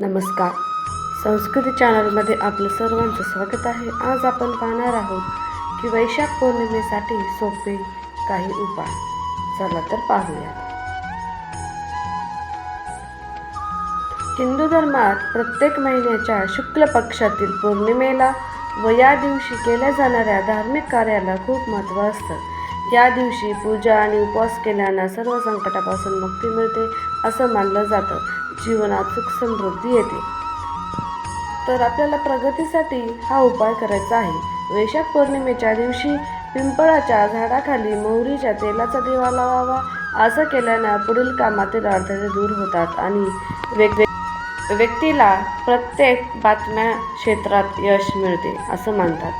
नमस्कार. संस्कृती चॅनलमध्ये आपलं सर्वांचं स्वागत आहे. आज आपण पाहणार आहोत की वैशाख पौर्णिमेसाठी सोपे काही उपाय. चला तर पाहूया. हिंदू धर्मात प्रत्येक महिन्याच्या शुक्ल पक्षातील पौर्णिमेला व या दिवशी केल्या जाणाऱ्या धार्मिक कार्याला खूप महत्त्व असतं. या दिवशी पूजा आणि उपवास केल्यानं सर्व संकटापासून मुक्ती मिळते असं मानलं जातं. जीवनात सुख समृद्धी येते. तर आपल्याला प्रगतीसाठी हा उपाय करायचा आहे. वैशाख पौर्णिमेच्या दिवशी पिंपळाच्या झाडाखाली मोहरीच्या तेलाचा दिवा लावावा. असं केल्यानं पुढील कामातील अडथळे दूर होतात आणि वेगवेग व्यक्तीला प्रत्येक बातम्या क्षेत्रात यश मिळते असं मानतात.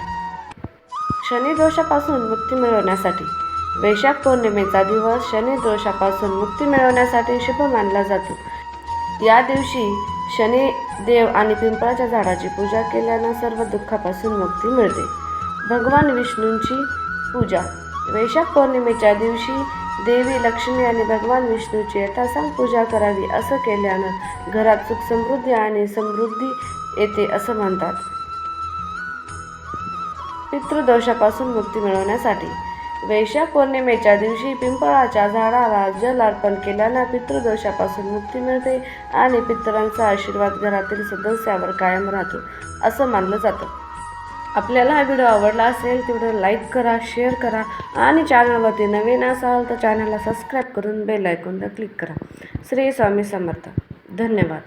शनिदोषापासून मुक्ती मिळवण्यासाठी. वैशाख पौर्णिमेचा दिवस शनिदोषापासून मुक्ती मिळवण्यासाठी शुभ मानला जातो. या दिवशी शनिदेव आणि पिंपळाच्या झाडाची पूजा केल्यानं सर्व दुःखापासून मुक्ती मिळते. भगवान विष्णूंची पूजा. वैशाख पौर्णिमेच्या दिवशी देवी लक्ष्मी आणि भगवान विष्णूची यथासांग पूजा करावी असं केल्यानं घरात सुख समृद्धी आणि समृद्धी येते असं म्हणतात. पितृदोषापासून मुक्ती मिळवण्यासाठी वैशाख पौर्णिमेच्या दिवशी पिंपळाच्या झाडाला जल अर्पण केल्यानं पितृदोषापासून मुक्ती मिळते आणि पितरांचा आशीर्वाद घरातील सदस्यावर कायम राहतो असं मानलं जातं. आपल्याला हा व्हिडिओ आवडला असेल तेवढं लाईक करा शेअर करा आणि चॅनलवरती नवीन असाल तर चॅनलला सबस्क्राईब करून बेल आयकॉनला क्लिक करा. श्री स्वामी समर्थ. धन्यवाद.